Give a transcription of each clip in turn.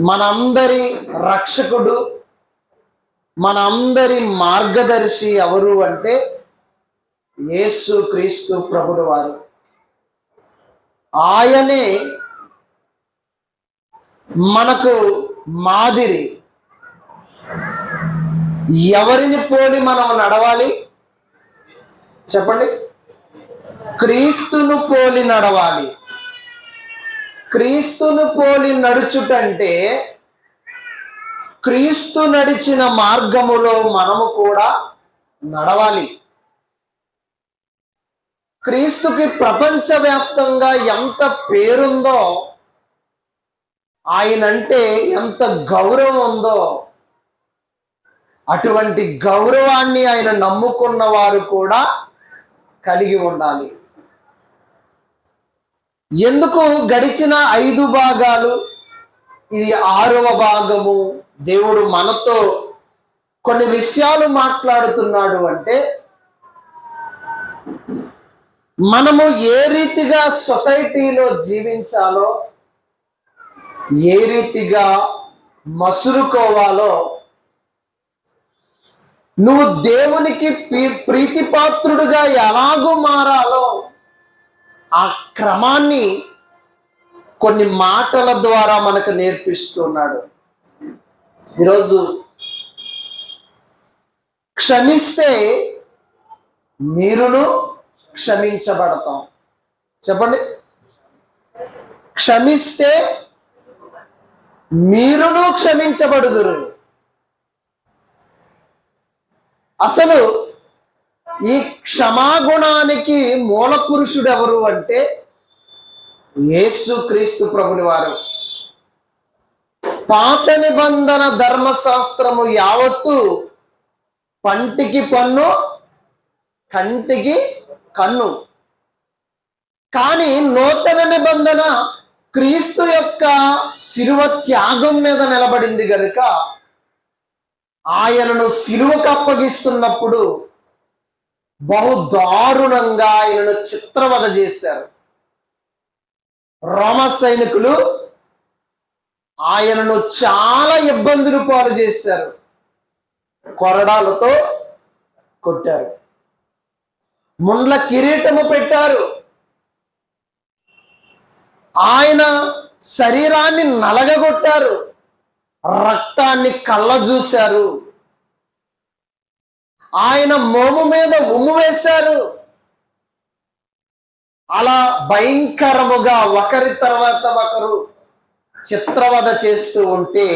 మనందరి రక్షకుడు మనందరి మార్గదర్శి ఎవరు అంటే యేసు క్రీస్తు ప్రభుడు వారు. ఆయనే మనకు మాదిరి. ఎవరిని పోలి మనం నడవాలి? చెప్పండి. క్రీస్తును పోలి నడవాలి. క్రీస్తును పోలి నడుచుటంటే క్రీస్తు నడిచిన మార్గములో మనము కూడా నడవాలి. క్రీస్తుకి ప్రపంచవ్యాప్తంగా ఎంత పేరుందో ఆయనంటే ఎంత గౌరవం ఉందో అటువంటి గౌరవాన్ని ఆయన నమ్ముకున్న వారు కూడా కలిగి ఉండాలి. ఎందుకు గడిచిన ఐదు భాగాలు? ఇది ఆరవ భాగము. దేవుడు మనతో కొన్ని విషయాలు మాట్లాడుతున్నాడు అంటే మనము ఏ రీతిగా సొసైటీలో జీవించాలో ఏ రీతిగా మసురుకోవాలో నువ్వు దేవునికి ప్రీ- ప్రీతిపాత్రుడుగా ఎలాగూ మారాలో ఆ క్రమాన్ని కొన్ని మాటల ద్వారా మనకు నేర్పిస్తున్నాడు. ఈరోజు క్షమిస్తే మీరును క్షమించబడతాం. చెప్పండి. క్షమిస్తే మీరును క్షమించబడుదురు. అసలు ఈ క్షమాగుణానికి మూల పురుషుడు ఎవరు అంటే యేసు క్రీస్తు ప్రభుని వారు. పాత నిబంధన ధర్మశాస్త్రము యావత్తు పంటికి పన్ను కంటికి కన్ను. కానీ నూతన నిబంధన క్రీస్తు యొక్క శిలువ త్యాగం మీద నిలబడింది గనుక ఆయనను సిలువకు అప్పగిస్తున్నప్పుడు బహు దారుణంగా ఆయనను చిత్రవద చేశారు. రోమ సైనికులు ఆయనను చాలా ఇబ్బందులు పాలు చేశారు. కొరడాలతో కొట్టారు. ముండ్ల కిరీటము పెట్టారు. ఆయన శరీరాన్ని నలగగొట్టారు. రక్తాన్ని కళ్ళ చూశారు ఆయన మోము మీద ఉమ్ము వేశారు. అలా భయంకరముగా ఒకరి తర్వాత ఒకరు చిత్రవద చేస్తూ ఉంటే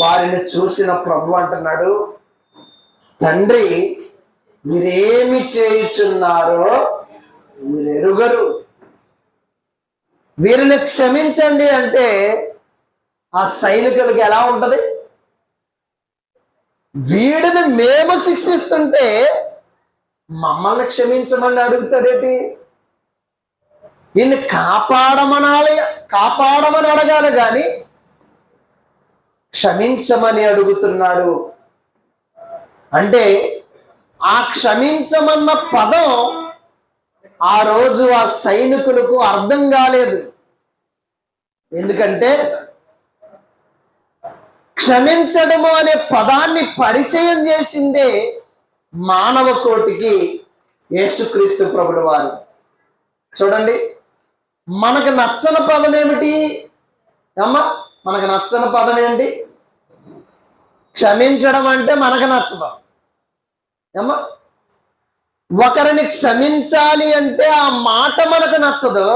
వారిని చూసిన ప్రభు అంటున్నాడు తండ్రి మీరేమి చేయుచున్నారో మీరు ఎరుగరు వీరిని క్షమించండి అంటే ఆ సైనికులకి ఎలా ఉంటది? వీడిని మేము శిక్షిస్తుంటే మమ్మల్ని క్షమించమని అడుగుతాడేటి? వీడిని కాపాడమనాలి కాపాడమని అడగాలి కానీ క్షమించమని అడుగుతున్నాడు. అంటే ఆ క్షమించమన్న పదం ఆ రోజు ఆ సైనికులకు అర్థం కాలేదు. ఎందుకంటే క్షమించడము అనే పదాన్ని పరిచయం చేసిందే మానవ కోటికి యేసుక్రీస్తు ప్రభుడు వారు. చూడండి మనకు నచ్చని పదం ఏమిటి? అమ్మా మనకు నచ్చని పదం ఏంటి? క్షమించడం అంటే మనకు నచ్చదు. ఏమ్మా ఒకరిని క్షమించాలి అంటే ఆ మాట మనకు నచ్చదు.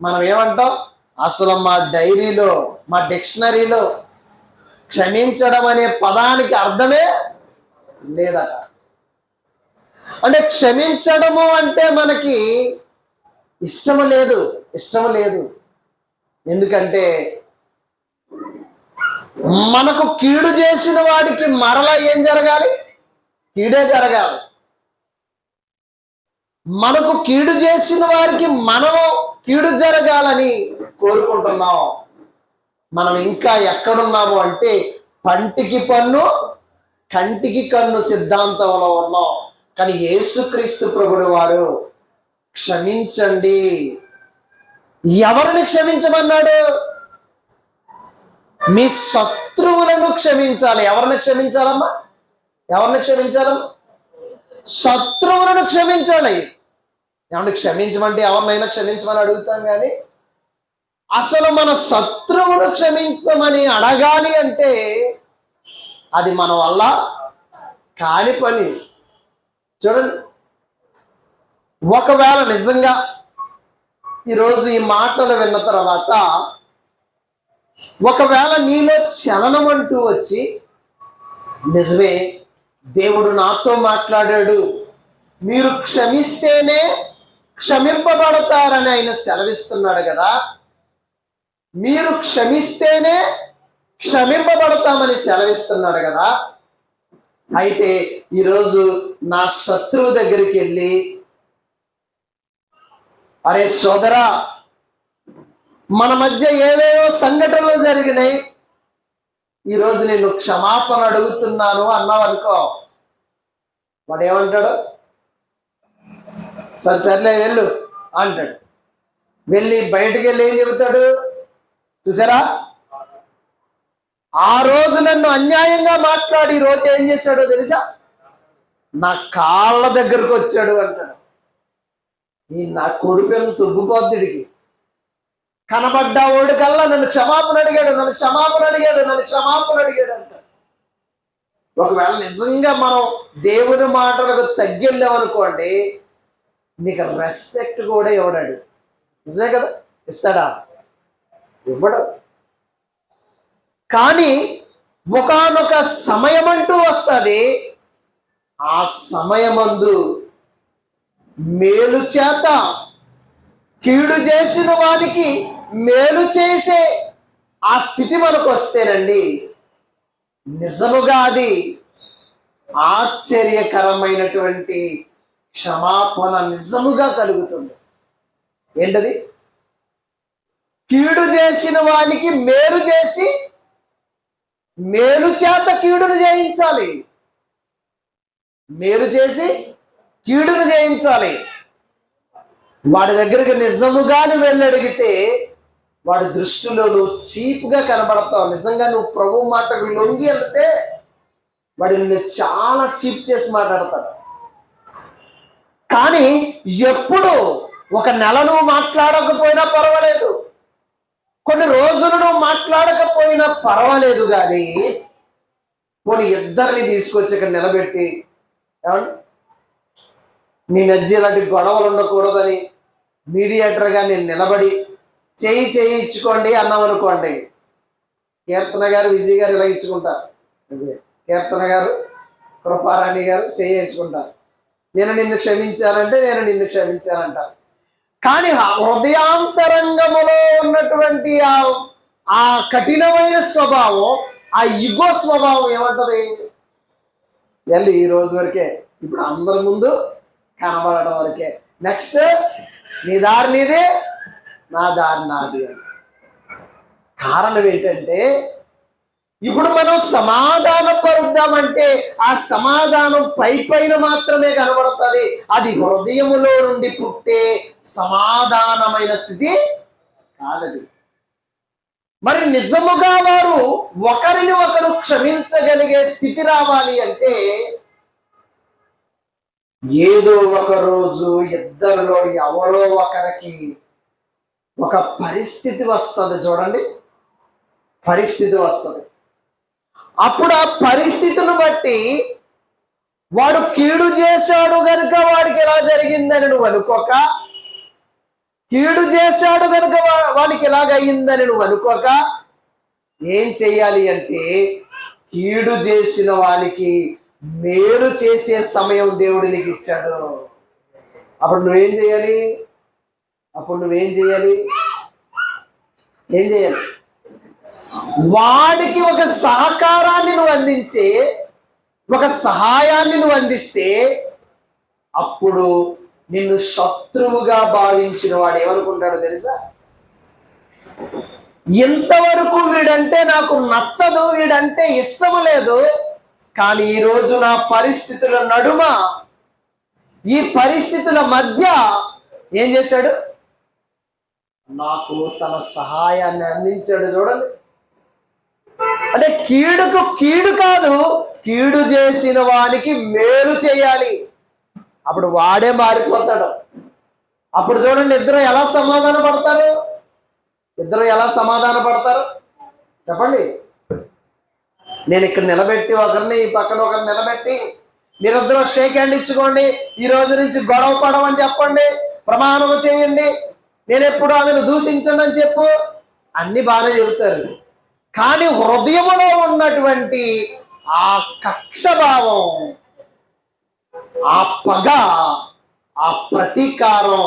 మనం ఏమంటాం? అసలు మా డైరీలో మా డిక్షనరీలో క్షమించడం అనే పదానికి అర్థమే లేదట. అంటే క్షమించడము అంటే మనకి ఇష్టము లేదు ఇష్టము లేదు. ఎందుకంటే మనకు కీడు చేసిన వాడికి మరలా ఏం జరగాలి? కీడే జరగాలి. మనకు కీడు చేసిన వారికి మనము కీడు జరగాలని కోరుకుంటున్నాం. మనం ఇంకా ఎక్కడున్నాము అంటే పంటికి పన్ను కంటికి కన్ను సిద్ధాంతంలో ఉన్నాం. కానీ యేసుక్రీస్తు ప్రభుడు వారు క్షమించండి. ఎవరిని క్షమించమన్నాడు? మీ శత్రువులను క్షమించాలి. ఎవరిని క్షమించాలమ్మా? ఎవరిని క్షమించాలమ్మా? శత్రువులను క్షమించాలి. ఏమన్నా క్షమించమంటే ఎవరినైనా క్షమించమని అడుగుతాం కానీ అసలు మన శత్రువును క్షమించమని అడగాలి అంటే అది మన వల్ల కాని పని. చూడండి. ఒకవేళ నిజంగా ఈరోజు ఈ మాటలు విన్న తర్వాత ఒకవేళ నీలో చలనం అంటూ వచ్చి నిజమే దేవుడు నాతో మాట్లాడాడు. మీరు క్షమిస్తేనే క్షమింపబడతారని ఆయన సెలవిస్తున్నాడు కదా. మీరు క్షమిస్తేనే క్షమింపబడతామని సెలవిస్తున్నాడు కదా. అయితే ఈరోజు నా శత్రువు దగ్గరికి వెళ్ళి అరే సోదరా మన మధ్య ఏవేవో సంఘటనలు జరిగినాయి. ఈరోజు నేను క్షమాపణ అడుగుతున్నాను అన్నావు అనుకో వాడు ఏమంటాడు సరే సర్లే వెళ్ళు అంటాడు. వెళ్ళి బయటకు వెళ్ళి ఏం చెబుతాడు? చూసారా? ఆ రోజు నన్ను అన్యాయంగా మాట్లాడి ఈ రోజు ఏం చేశాడో తెలుసా? నా కాళ్ళ దగ్గరకు వచ్చాడు అంటాడు. ఈ నా కొడుకు తుబ్బుపోద్దుడికి కనబడ్డా ఓడి కల్లా నన్ను క్షమాపణ అడిగాడు నన్ను క్షమాపణ అడిగాడు నన్ను క్షమాపణ అడిగాడు అంటాడు. ఒకవేళ నిజంగా మనం దేవుని మాటలకు తగ్గిళ్ళామనుకోండి నీకు రెస్పెక్ట్ కూడా ఇవ్వడాడు. నిజమే కదా? ఇస్తాడా? ఇవ్వడు. కానీ ఒకనొక సమయం అంటూ వస్తుంది. ఆ సమయమందు మేలు చేత కీడు చేసిన వానికి మేలు చేసే ఆ స్థితి మనకు వస్తేనండి నిజముగా అది ఆశ్చర్యకరమైనటువంటి క్షమాపణ నిజముగా కలుగుతుంది. ఏంటది? కీడు చేసిన వానికి మేలు చేసి మేలు చేత కీడును జయించాలి మేలు చేసి కీడును జయించాలి వాడి దగ్గరికి నిజముగా నువ్వు వెళ్ళడిగితే వాడి దృష్టిలో నువ్వు చీప్గా కనబడతావు. నిజంగా నువ్వు ప్రభు మాటకు లొంగి వెళ్తే వాడు నిన్ను చాలా చీప్ చేసి మాట్లాడతాడు. కానీ ఎప్పుడు ఒక నెల నువ్వు మాట్లాడకపోయినా పర్వాలేదు. కొన్ని రోజులు నువ్వు మాట్లాడకపోయినా పర్వాలేదు కానీ కొన్ని ఇద్దరిని తీసుకొచ్చి ఇక్కడ నిలబెట్టి ఏమండి? మీ మధ్య ఇలాంటి గొడవలు ఉండకూడదని మీడియేటర్గా నేను నిలబడి చేయి చేయి ఇచ్చుకోండి అన్నాం అనుకోండి. కీర్తన గారు విజయ్ గారు ఇలా ఇచ్చుకుంటారు. కీర్తన గారు కృపారాణి గారు చేయి ఇచ్చుకుంటారు నేను నిన్ను క్షమించానంటే నేను నిన్ను క్షమించానంటారు కానీ ఆ హృదయాంతరంగములో ఉన్నటువంటి ఆ ఆ కఠినమైన స్వభావం ఆ ఇగో స్వభావం ఏమంటది? వెళ్ళి ఈ రోజు వరకే ఇప్పుడు అందరి ముందు కనబడడం వరకే. నెక్స్ట్ నీ దారి నీదే నా దారి నాది కారణం ఏంటంటే ఇప్పుడు మనం సమాధానం పరుద్దామంటే ఆ సమాధానం పై పైన మాత్రమే కనబడుతుంది. అది హృదయములో నుండి పుట్టే సమాధానమైన స్థితి కాదది. మరి నిజముగా వారు ఒకరిని ఒకరు క్షమించగలిగే స్థితి రావాలి అంటే ఏదో ఒక రోజు ఇద్దరిలో ఎవరో ఒకరికి ఒక పరిస్థితి వస్తుంది చూడండి. పరిస్థితి వస్తుంది. అప్పుడు ఆ పరిస్థితులు బట్టి వాడు కీడు చేశాడు గనుక వాడికి ఎలా జరిగిందని నువ్వు అనుకోక? కీడు చేశాడు గనుక వాడికి ఎలాగయ్యిందని నువ్వు అనుకోక? ఏం చెయ్యాలి అంటే కీడు చేసిన వానికి మేలు చేసే సమయం దేవుడు నీకు ఇచ్చాడు. అప్పుడు నువ్వేం చేయాలి అప్పుడు నువ్వేం చేయాలి ఏం చేయాలి వాడికి ఒక సహకారాన్ని నువ్వు అందించే ఒక సహాయాన్ని నువ్వు అందిస్తే అప్పుడు నిన్ను శత్రువుగా భావించిన వాడు ఏమనుకుంటాడో తెలుసా? ఎంతవరకు వీడంటే నాకు నచ్చదు వీడంటే ఇష్టం లేదు కానీ ఈరోజు నా పరిస్థితుల నడుమ ఈ పరిస్థితుల మధ్య ఏం చేశాడు? నాకు తన సహాయాన్ని అందించాడు చూడండి. అంటే కీడుకు కీడు కాదు కీడు చేసిన వానికి మేలు చేయాలి. అప్పుడు వాడే మారిపోతాడు. అప్పుడు చూడండి ఇద్దరు ఎలా సమాధాన పడతారు? ఇద్దరు ఎలా సమాధాన పడతారు? చెప్పండి. నేను ఇక్కడ నిలబెట్టి ఒకరిని ఈ పక్కన ఒకరిని నిలబెట్టి మీరిద్దరూ షేక్ హ్యాండ్ ఇచ్చుకోండి ఈ రోజు నుంచి గొడవ పడమని చెప్పండి ప్రమాణం చేయండి. నేను ఎప్పుడు ఆమెను దూషించండి అని చెప్పు. అన్ని బాగానే చెబుతారు. కానీ హృదయములో ఉన్నటువంటి ఆ కక్ష భావం ఆ పగ ఆ ప్రతీకారం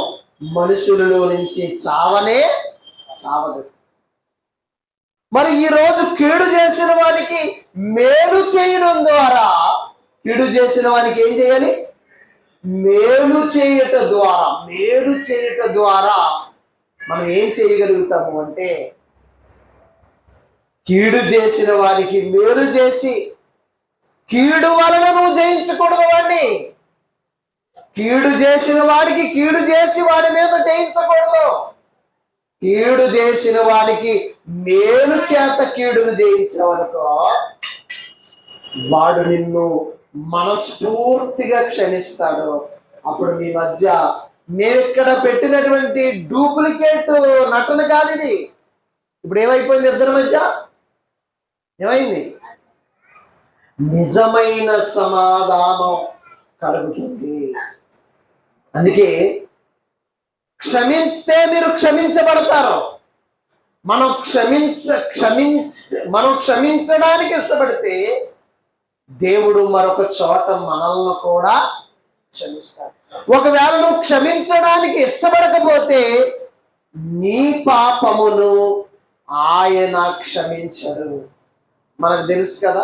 మనుషులలో నుంచి చావనే చావదు. మరి ఈరోజు కీడు చేసిన వానికి మేలు చేయడం ద్వారా కీడు చేసిన వానికి ఏం చేయాలి? మేలు చేయట ద్వారా మేలు చేయట ద్వారా మనం ఏం చేయగలుగుతాము అంటే కీడు చేసిన వారికి మేలు చేసి కీడు వలన నువ్వు జయించకూడదు వాడిని కీడు చేసిన వాడికి కీడు చేసి వాడి మీద జయించకూడదు. కీడు చేసిన వాడికి మేలు చేత కీడును జయించావనుకో వాడు నిన్ను మనస్ఫూర్తిగా క్షమిస్తాడు. అప్పుడు మీ మధ్య మేము ఇక్కడ పెట్టినటువంటి డూప్లికేట్ నటన కాదు ఇది. ఇప్పుడు ఏమైపోయింది ఇద్దరి మధ్య? ఏమైంది? నిజమైన సమాధానం కలుగుతుంది. అందుకే క్షమిస్తే మీరు క్షమించబడతారు. మనం క్షమించ క్షమించ మనం క్షమించడానికి ఇష్టపడితే దేవుడు మరొక చోట మనల్ని కూడా క్షమిస్తాడు. ఒకవేళ నువ్వు క్షమించడానికి ఇష్టపడకపోతే నీ పాపమును ఆయన క్షమించడు. మనకు తెలుసు కదా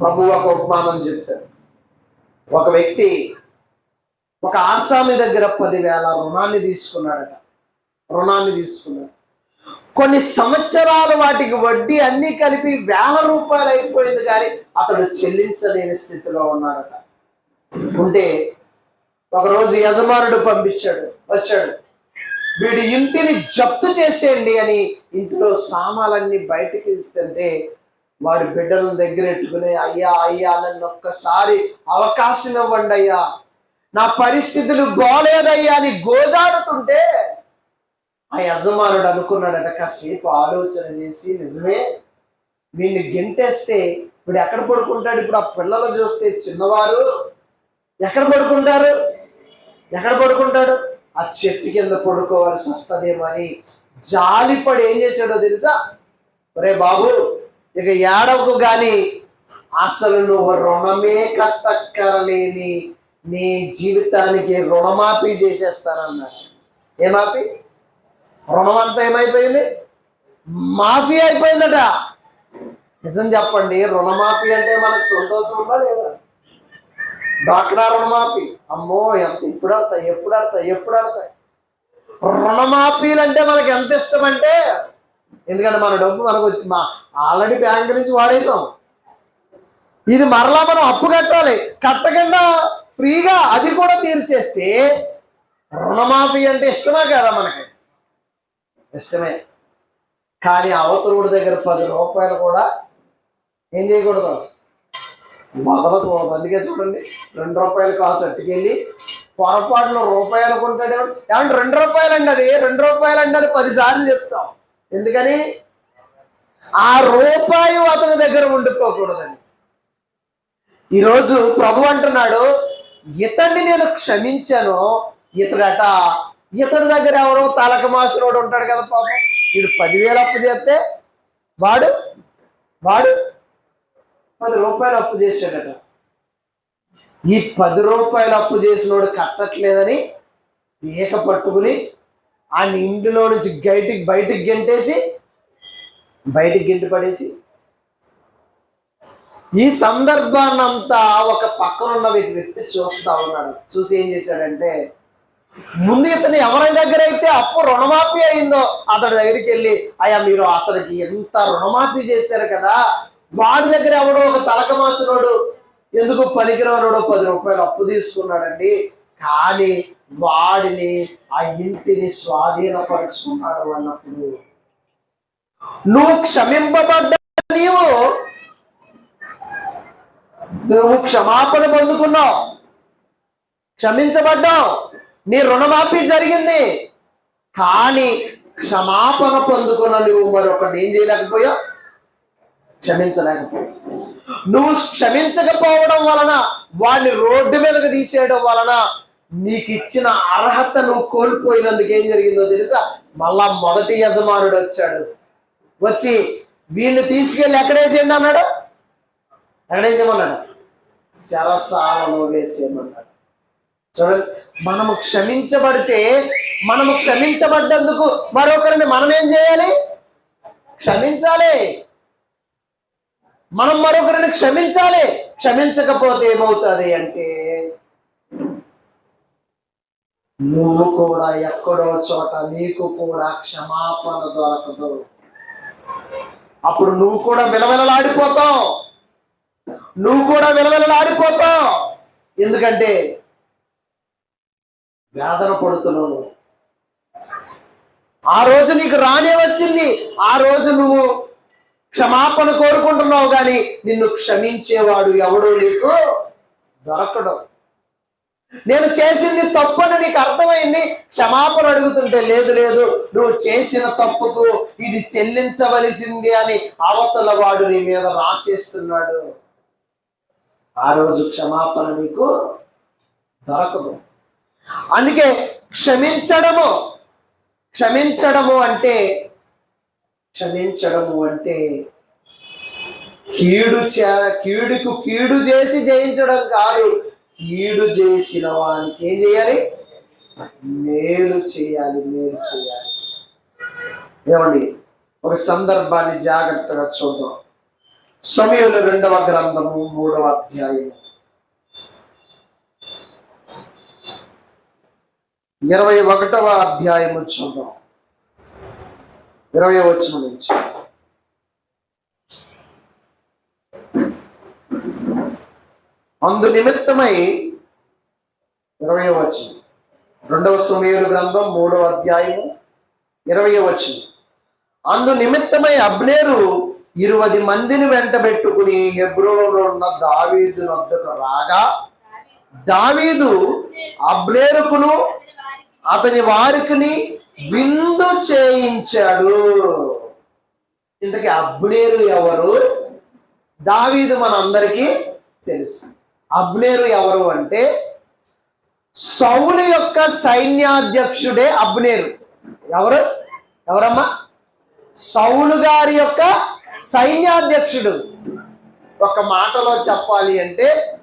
ప్రభు ఒక ఉపమానం చెప్తాడు. ఒక వ్యక్తి ఒక ఆసామి దగ్గర పదివేల రుణాన్ని తీసుకున్నాడట. రుణాన్ని తీసుకున్నాడు. కొన్ని సంవత్సరాలు వాటికి వడ్డీ అన్ని కలిపి వేల రూపాయలు అయిపోయింది కానీ అతడు చెల్లించలేని స్థితిలో ఉన్నాడట. ఉంటే ఒకరోజు యజమానుడు పంపించాడు వచ్చాడు. వీడి ఇంటిని జప్తు చేసేయండి అని ఇంటిలో సామాలన్నీ బయటకి ఇస్తుంటే వాడి బిడ్డల దగ్గర ఎట్టుకుని అయ్యా అయ్యా నన్ను ఒక్కసారి అవకాశం ఇవ్వండి అయ్యా. నా పరిస్థితులు బాగోలేదయ్యా అని గోజాడుతుంటే ఆ యజమానుడు అనుకున్నాడట కాసేపు ఆలోచన చేసి నిజమే వీడిని గెంటేస్తే ఇప్పుడు ఎక్కడ పడుకుంటాడు? ఇప్పుడు ఆ పిల్లలు చూస్తే చిన్నవారు ఎక్కడ పడుకుంటారు? ఎక్కడ పడుకుంటాడు? ఆ చెట్టు కింద పడుకోవాల్సి వస్తుందేమో అని జాలిపడి ఏం చేశాడో తెలుసా? ఒరే బాబు ఇక ఏడవకు గాని అసలు నువ్వు రుణమే కట్టక్కరలేని నీ జీవితానికి రుణమాఫీ చేసేస్తానన్నాడు. ఏమాఫీ? రుణం అంతా ఏమైపోయింది? మాఫీ అయిపోయిందట. నిజం చెప్పండి రుణమాఫీ అంటే మనకు సంతోషం ఉందా లేదా? డాక్టరా రుణమాఫీ? అమ్మో ఎంత ఇప్పుడు ఆడతాయి ఎప్పుడు ఆడతాయి ఎప్పుడు ఆడతాయి? రుణమాఫీలు అంటే మనకి ఎంత ఇష్టం అంటే ఎందుకంటే మన డబ్బు మనకు వచ్చి మా ఆల్రెడీ బ్యాంక్ నుంచి వాడేసాం ఇది మరలా మనం అప్పు కట్టాలి. కట్టకుండా ఫ్రీగా అది కూడా తీర్చేస్తే రుణమాఫీ అంటే ఇష్టమే కదా మనకి. ఇష్టమే. కానీ అవతరుడి దగ్గర పది రూపాయలు కూడా ఏం చేయకూడదు. వదలకూడదు. అందుకే చూడండి రెండు రూపాయలు కాసు అట్టుకెళ్ళి పొరపాటులో రూపాయలు అనుకుంటాడు ఏమంటే రెండు రూపాయలు అండి అది రెండు రూపాయలు అండి అది పదిసార్లు చెప్తాం. ఎందుకని? ఆ రూపాయి అతని దగ్గర ఉండిపోకూడదని. ఈరోజు ప్రభు అంటున్నాడు ఇతన్ని నేను క్షమించాను. ఇతడట ఇతడి దగ్గర ఎవరో తలక మాసినోడు ఉంటాడు కదా పాపం. వీడు పదివేలు అప్పు చేస్తే వాడు వాడు పది రూపాయలు అప్పు చేసాడట ఈ పది రూపాయలు అప్పు చేసినోడు కట్టట్లేదని ఏక పట్టుకుని ఆ ఇంటిలో నుంచి గైటికి బయటికి గెంటేసి బయటికి గెంటి పడేసి ఈ సందర్భాన్నంతా ఒక పక్కనున్న వ్యక్తి చూస్తా ఉన్నాడు. చూసి ఏం చేశాడంటే ముందు ఇతను ఎవరి దగ్గర అయితే అప్పు రుణమాఫీ అయిందో అతడి దగ్గరికి వెళ్ళి అయ్యా మీరు అతనికి ఎంత రుణమాఫీ చేశారు కదా వాడి దగ్గర ఎవడో ఒక తలక మాసినోడు ఎందుకు పనికిరానోడు పది రూపాయలు అప్పు తీసుకున్నాడండి కానీ వాడిని ఆ ఇంటిని స్వాధీనపరుచుకున్నాడు అన్నప్పుడు. నువ్వు క్షమింపబడ్డ నీవు. నువ్వు క్షమాపణ పొందుకున్నావు. క్షమించబడ్డావు. నీ రుణమాఫీ జరిగింది. కానీ క్షమాపణ పొందుకున్న నువ్వు మరొకటి ఏం చేయలేకపోయావు? క్షమించలేకపోయావు. నువ్వు క్షమించకపోవడం వలన వాడిని రోడ్డు మీదకి తీసేయడం వలన నీకు ఇచ్చిన అర్హత నువ్వు కోల్పోయినందుకు ఏం జరిగిందో తెలుసా? మళ్ళా మొదటి యజమానుడు వచ్చాడు. వచ్చి వీడిని తీసుకెళ్ళి ఎక్కడేసేయండి అన్నాడు? ఎక్కడేసేయమన్నాడు? శరసాలలో వేసేయమన్నాడు. చూడండి మనము క్షమించబడితే మనము క్షమించబడ్డందుకు మరొకరిని మనం ఏం చేయాలి? క్షమించాలి. మనం మరొకరిని క్షమించాలి. క్షమించకపోతే ఏమవుతుంది అంటే నువ్వు కూడా ఎక్కడో చోట నీకు కూడా క్షమాపణ దొరకదు. అప్పుడు నువ్వు కూడా విలవిలలాడిపోతావు. నువ్వు కూడా విలవిలలాడిపోతావు. ఎందుకంటే వేదన పడుతున్నావు ఆ రోజు నీకు రానే వచ్చింది. ఆ రోజు నువ్వు క్షమాపణ కోరుకుంటున్నావు కానీ నిన్ను క్షమించేవాడు ఎవడో నీకు దొరకడం. నేను చేసింది తప్పని నీకు అర్థమైంది? క్షమాపణ అడుగుతుంటే లేదు లేదు నువ్వు చేసిన తప్పుకు ఇది చెల్లించవలసింది అని అవతల వాడు నీ మీద రాసేస్తున్నాడు. ఆ రోజు క్షమాపణ నీకు దొరకదు. అందుకే క్షమించడము క్షమించడము అంటే క్షమించడము అంటే కీడు చే కీడుకు కీడు చేసి జయించడం కాదు. కీడు చేసిన వానికి ఏం చేయాలి? మేలు చేయాలి మేలు చేయాలి. ఏమండి? ఒక సందర్భాన్ని జాగ్రత్తగా చూద్దాం. సమయంలో రెండవ గ్రంథము మూడవ అధ్యాయం ఇరవై ఒకటవ అధ్యాయము చూద్దాం. ఇరవై వచ్చిన నుంచి. అందు నిమిత్తమై ఇరవై వచ్చిన రెండవ సుమేరు గ్రంథం మూడవ అధ్యాయము ఇరవై వచ్చిన అందు నిమిత్తమై అబ్నేరు ఇరువది మందిని వెంటబెట్టుకుని హెబ్రోలో ఉన్న దావీదు వద్దకు రాగా దావీదు అబ్నేరుకును అతని వారికిని విందు చేయించాడు. ఇంతకీ అబ్నేరు ఎవరు? దావీదు మనందరికీ తెలుసు. అబ్నేరు ఎవరు అంటే సౌలు యొక్క సైన్యాధ్యక్షుడే అబ్నేరు. ఎవరు? ఎవరమ్మా? సౌలు గారి యొక్క సైన్యాధ్యక్షుడు. ఒక మాటలో చెప్పాలి అంటే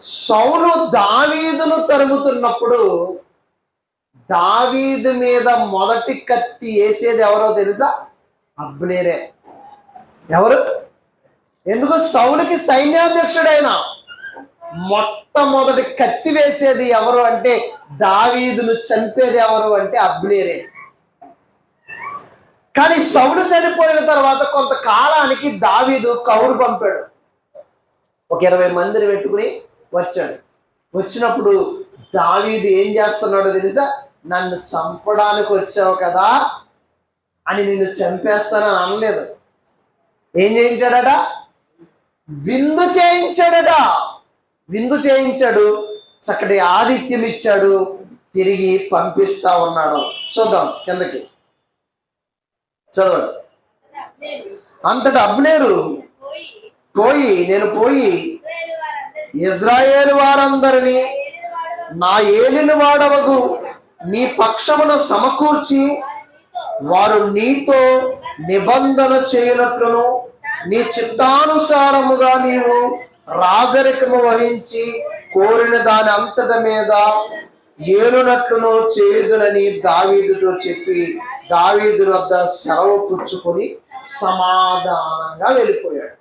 సౌలు దావీదును తరుముతున్నప్పుడు దావీదు మీద మొదటి కత్తి వేసేది ఎవరో తెలుసా? అబ్నేరే. ఎవరు? ఎందుకు? సౌలుకి సైన్యాధ్యక్షుడైన మొట్టమొదటి కత్తి వేసేది ఎవరు అంటే దావీదును చంపేది ఎవరు అంటే అబ్నేరే. కానీ సౌలు చనిపోయిన తర్వాత కొంతకాలానికి దావీదు కౌరు పంపాడు. ఒక ఇరవై మందిని పెట్టుకుని వచ్చాడు. వచ్చినప్పుడు దావీదు ఏం చేస్తున్నాడో తెలుసా? నన్ను చంపడానికి వచ్చావు కదా అని నిన్ను చంపేస్తానని అనలేదు. ఏం చేయించాడట? విందు చేయించాడట. విందు చేయించాడు. చక్కటి ఆతిథ్యం ఇచ్చాడు తిరిగి పంపిస్తా ఉన్నాడు. చూద్దాం కిందకి. చదవండి. అంతటి అబ్నేరు పోయి నేను పోయి ఇజ్రాయేల్ వారందరినీ నా ఏలిన వాడవగు. నీ పక్షమున సమకూర్చి వారు నీతో నిబంధన చేయనట్లును నీ చిత్తానుసారముగా నీవు రాజరికము వహించి కోరిన దాని అంతట మీద ఏలునట్లును చేయుదునని దావీదుతో చెప్పి దావీదు వద్ద సెలవు పుచ్చుకొని సమాధానంగా వెళ్ళిపోయాడు.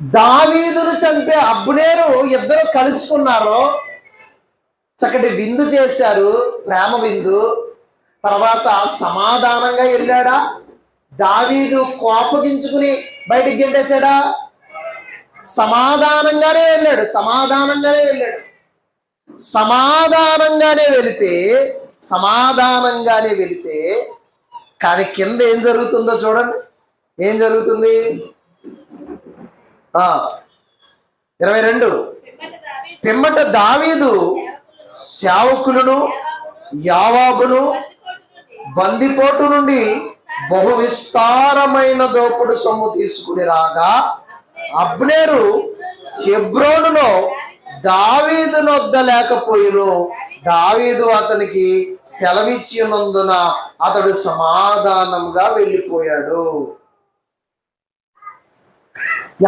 దావీదును చంపే అబ్బునేరు ఇద్దరు కలుసుకున్నారు చక్కటి విందు చేశారు ప్రేమ విందు తర్వాత సమాధానంగా వెళ్ళాడా? దావీదు కోపగించుకుని బయటికి గెంటేశాడా? సమాధానంగానే వెళ్ళాడు సమాధానంగానే వెళ్ళాడు. సమాధానంగానే వెళితే సమాధానంగానే వెళితే కానీ కింద ఏం జరుగుతుందో చూడండి. ఏం జరుగుతుంది? ఆ ఇరవై రెండు. పిమ్మట దావీదు సేవకులను యావాబును బందిపోటు నుండి బహు విస్తారమైన దోపుడు సొమ్ము తీసుకుని రాగా అబ్నేరు హెబ్రోనులో దావీదు నొద్ద లేకపోయిను. దావీదు అతనికి సెలవిచ్చినందున అతడు సమాధానంగా వెళ్ళిపోయాడు.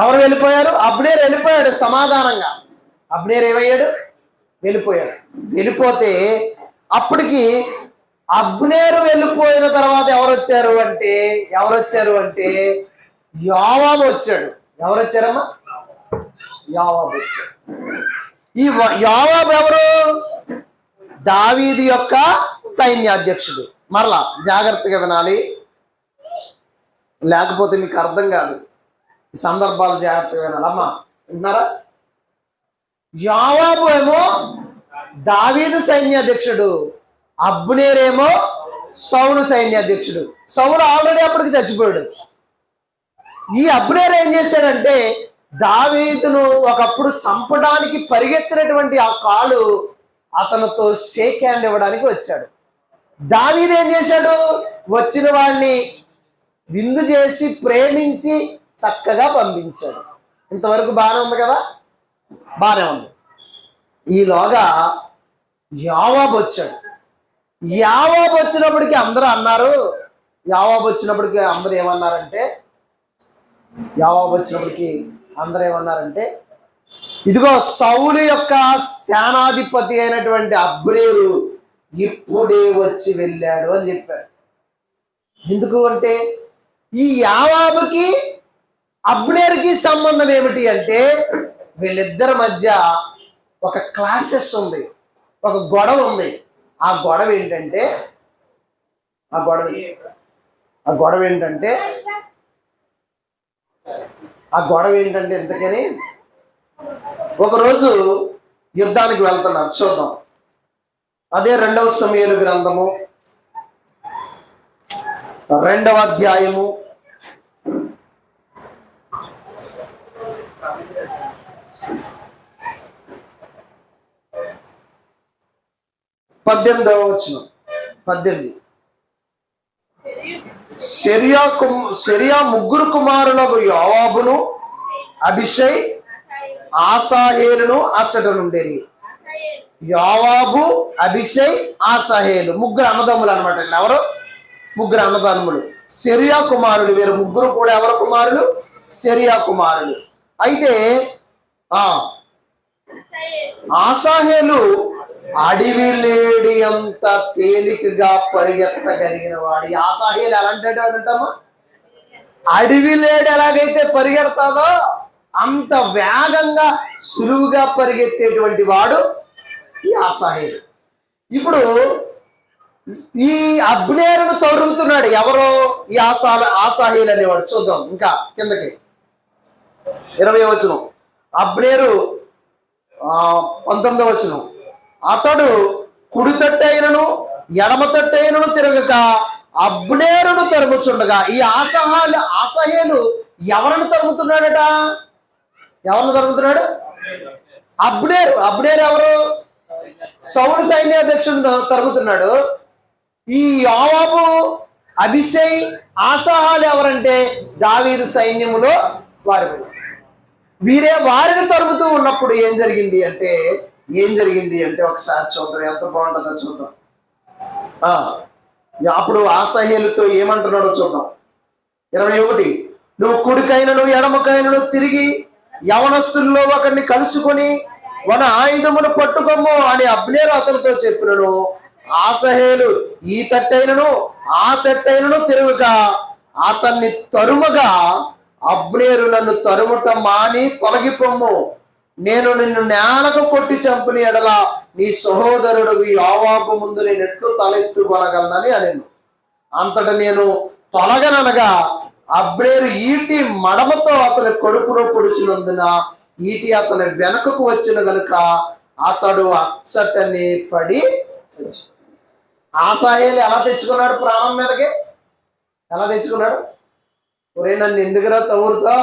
ఎవరు వెళ్ళిపోయారు? అబ్నేర్ వెళ్ళిపోయాడు సమాధానంగా. అబ్నేర్ ఏమయ్యాడు? వెళ్ళిపోయాడు. వెళ్ళిపోతే అప్పటికి అబ్నేరు వెళ్ళిపోయిన తర్వాత ఎవరు వచ్చారు అంటే ఎవరు వచ్చారు అంటే యావాబు వచ్చాడు. ఎవరు వచ్చారమ్మా యావాబు వచ్చాడు. ఈ యావాబు ఎవరు? దావీది యొక్క సైన్యాధ్యక్షుడు. మరలా జాగ్రత్తగా వినాలి. లేకపోతే మీకు అర్థం కాదు. ఈ సందర్భాలు జాగ్రత్తగా వినాలి అమ్మా విన్నారా యావాబు ఏమో దావీదు సైన్యాధ్యక్షుడు. అబ్నేరేమో సౌలు సైన్యాధ్యక్షుడు సౌలు ఆల్రెడీ అప్పటికి చచ్చిపోయాడు. ఈ అబ్నేర్ ఏం చేశాడంటే దావీదును ఒకప్పుడు చంపడానికి పరిగెత్తినటువంటి ఆ కాలు అతనితో షేక్ హ్యాండ్ ఇవ్వడానికి వచ్చాడు. దావీదు ఏం చేశాడు? వచ్చిన వాడిని విందు చేసి ప్రేమించి చక్కగా పంపించాడు. ఇంతవరకు బాగానే ఉంది కదా? బాగానే ఉంది. ఈలోగా యావాబ్ వచ్చాడు. యావాబ్ వచ్చినప్పటికి అందరూ అన్నారు. యావాబ్ వచ్చినప్పటికి అందరూ ఏమన్నారంటే యావాబ్ వచ్చినప్పటికి అందరూ ఏమన్నారంటే ఇదిగో సౌలు యొక్క సేనాధిపతి అయినటువంటి అబ్రేరు ఇప్పుడే వచ్చి వెళ్ళాడు అని చెప్పారు. ఎందుకు అంటే ఈ యావాబుకి అబ్నేర్కి సంబంధం ఏమిటి అంటే వీళ్ళిద్దరి మధ్య ఒక క్లాసెస్ ఉంది ఒక గొడవ ఉంది. ఆ గొడవ ఏంటంటే ఆ గొడవ ఆ గొడవ ఏంటంటే ఆ గొడవ ఏంటంటే ఎందుకని ఒకరోజు యుద్ధానికి వెళ్తున్నారు. చూద్దాం. అదే రెండవ సమయాలు గ్రంథము. రెండవ అధ్యాయము. పద్దెనిమిదవ వచనం. పద్దెనిమిది. సెరియా కుమ్ సెరియా ముగ్గురు కుమారులకు యోవాబును అభిషై ఆసాహేలును అచ్చట నుండేరి యోవాబు అభిషై ఆసాహేలు. ముగ్గురు అన్నదమ్ములు అనమాట ఎవరు? ముగ్గురు అన్నదమ్ములు. సెరియా కుమారులు వీరు. ముగ్గురు కూడా ఎవరు కుమారులు? సెరియా కుమారులు. అయితే ఆ ఆసాహేలు అడవి లేడి అంత తేలికగా పరిగెత్తగలిగిన వాడు. ఈ ఎలాంటి అంటామా? అడవి లేడి ఎలాగైతే పరిగెడతాదో అంత వేగంగా సులువుగా పరిగెత్తేటువంటి వాడు ఈ ఇప్పుడు ఈ అబ్నేరును తొరుగుతున్నాడు ఎవరో ఈ ఆసా ఆసాహేలు అనేవాడు. చూద్దాం ఇంకా కిందకి. ఇరవై వచనం. అబ్నేరు పంతొమ్మిదవ వచనం. అతడు కుడి తట్టైనను ఎడమ తట్టైనను తిరగక అబ్నేరును తరుముచుండగా. ఈ ఆసహాలు ఆసహేలు ఎవరిని తరుముతున్నాడట? ఎవరిని తరుముతున్నాడు? అబ్నేరు. అబ్నేరు ఎవరు? సౌలు సైన్యాధ్యక్షుడు తరుగుతున్నాడు ఈ యోవాబు అభిషేక్ ఆసాహాలు ఎవరంటే? దావీదు సైన్యములో వారు. వీరే వారిని తరుముతూ ఉన్నప్పుడు ఏం జరిగింది అంటే ఏం జరిగింది అంటే ఒకసారి చూద్దాం. ఎంత బాగుంటుందో చూద్దాం. అప్పుడు ఆసహ్యులతో ఏమంటున్నాడో చూద్దాం. ఇరవై ఒకటి. నువ్వు కుడికైనను ఎడమకైనను తిరిగి యవనస్తుల్లో ఒకరిని కలుసుకొని మన ఆయుధమును పట్టుకోము అని అబ్నేరు అతనితో చెప్పినను. ఆసహేలు ఈ తట్టైనను ఆ తట్టైనను తిరుగుక అతన్ని తరుమగా అబ్నేరు నన్ను తరుముట మాని తొలగిపోమ్ము నేను నిన్ను నేలకు కొట్టి చంపిన ఎడల నీ సహోదరుడు ఆవాపు ముందు నేను ఎట్లు తలెత్తుకొనగలనని అనెను. అంతట నేను తొలగననగా అబ్రేరు ఈటి మడమతో అతని కడుపులో పొడిచినందున ఈటి అతని వెనకకు వచ్చిన గనుక అతడు అచ్చటనే పడి చచ్చిపోయాడు. ఆసాహేలు ఎలా తెచ్చుకున్నాడు ప్రాణం మీదకి? ఎలా తెచ్చుకున్నాడు? ఒరే నన్ను ఎందుకురా తవ్వురుతో?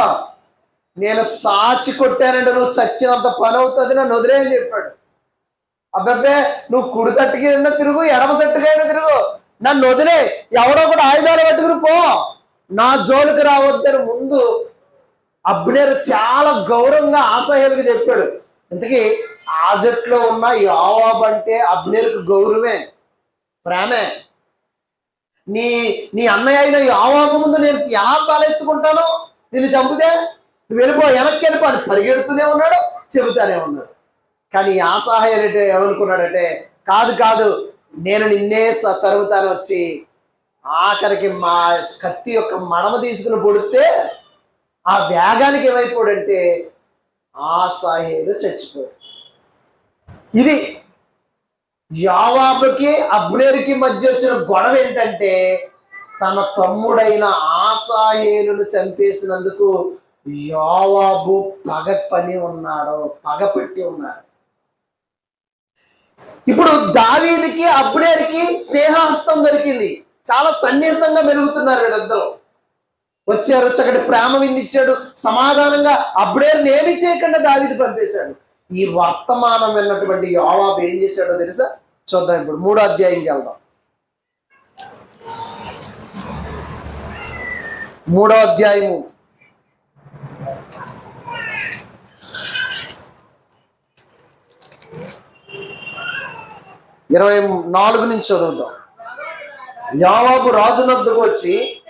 నేను సాచి కొట్టానంటే నువ్వు చచ్చినంత పని అవుతుంది నన్ను వదిలే అని చెప్పాడు. అబ్బబ్బే నువ్వు కుడి తట్టుకి అయినా తిరుగు ఎడమ తట్టుకైనా తిరుగు. నన్ను వదిలే ఎవడో కూడా ఆయుధాలు పట్టుకుని పో. నా జోలికి రావద్దని ముందు అబ్నేరు చాలా గౌరవంగా ఆసహ్యులకు చెప్పాడు. ఇంతకీ ఆ జట్లో ఉన్న యోవాబ్ అంటే అబ్నేరుకు గౌరవమే ప్రేమే. నీ నీ అన్నయ్య అయిన యోవాబు ముందు నేను ఎలా తలెత్తుకుంటానో నిన్ను చంపుతే నువ్వు వెళ్ళిపో వెనక్కి వెళ్ళిపో అని పరిగెడుతూనే ఉన్నాడు చెబుతానే ఉన్నాడు. కానీ ఈ అంటే ఏమనుకున్నాడంటే కాదు కాదు నేను నిన్నే తరుగుతాను వచ్చి ఆఖరికి మా కత్తి యొక్క మడమ తీసుకుని పొడితే ఆ వేగానికి ఏమైపోడంటే ఆసాహేలు చచ్చిపోయాడు ఇది యావాబుకి అబ్నేరుకి మధ్య వచ్చిన గొడవ ఏంటంటే తన తమ్ముడైన ఆసాహేలును చంపేసినందుకు యోవాబు పగ పని ఉన్నాడు పగపట్టి ఉన్నాడు. ఇప్పుడు దావీదికి అబ్నేరుకి స్నేహాస్తం దొరికింది. చాలా సన్నిహితంగా మెలుగుతున్నారు వీళ్ళందరూ. వచ్చారు చక్కటి ప్రేమ విందిచ్చాడు సమాధానంగా అబ్నేరుని ఏమి చేయకుండా దావీది పంపేశాడు. ఈ వర్తమానం విన్నటువంటి యోవాబు ఏం చేశాడో తెలుసా? చూద్దాం ఇప్పుడు. మూడో అధ్యాయంకి వెళ్దాం. మూడో అధ్యాయము. ఇరవై నాలుగు నుంచి చదువుతాం. యావాబు రాజునద్దుకు వచ్చి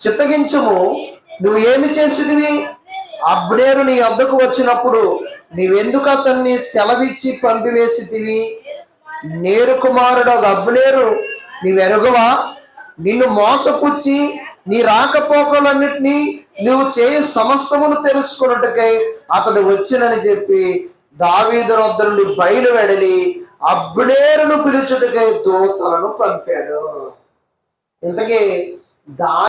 చిత్తగించము నువ్వు ఏమి చేసిదివి అబ్నేరు నీ వద్దకు వచ్చినప్పుడు నీవెందుకు అతన్ని సెలవిచ్చి పంపివేసితివి? నేరు కుమారుడు అబ్నేరు నీవెరుగవా? నిన్ను మోసపుచ్చి నీ రాకపోకలన్నిటినీ నువ్వు చేయు సమస్తమును తెలుసుకున్నట్టుకై అతడు వచ్చినని చెప్పి దావీదు వద్ద నుండి బయలు వెడలి అబ్నేరును పిలుచుటకై దూతలను పంపాడు. ఇంతకీ దా